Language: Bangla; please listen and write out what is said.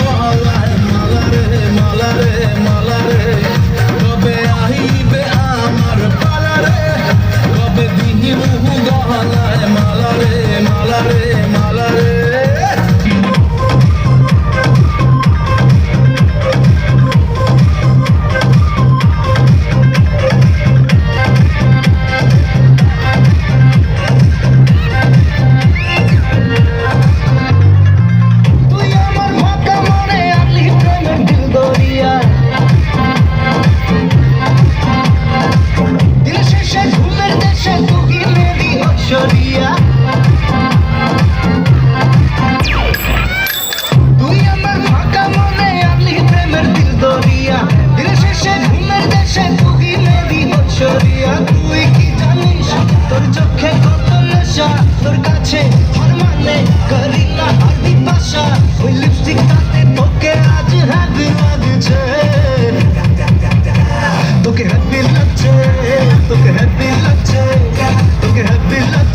গলায় মালা রে মালা রে মালা लच्छे तो कहती लच्छे तो कहती लच्छे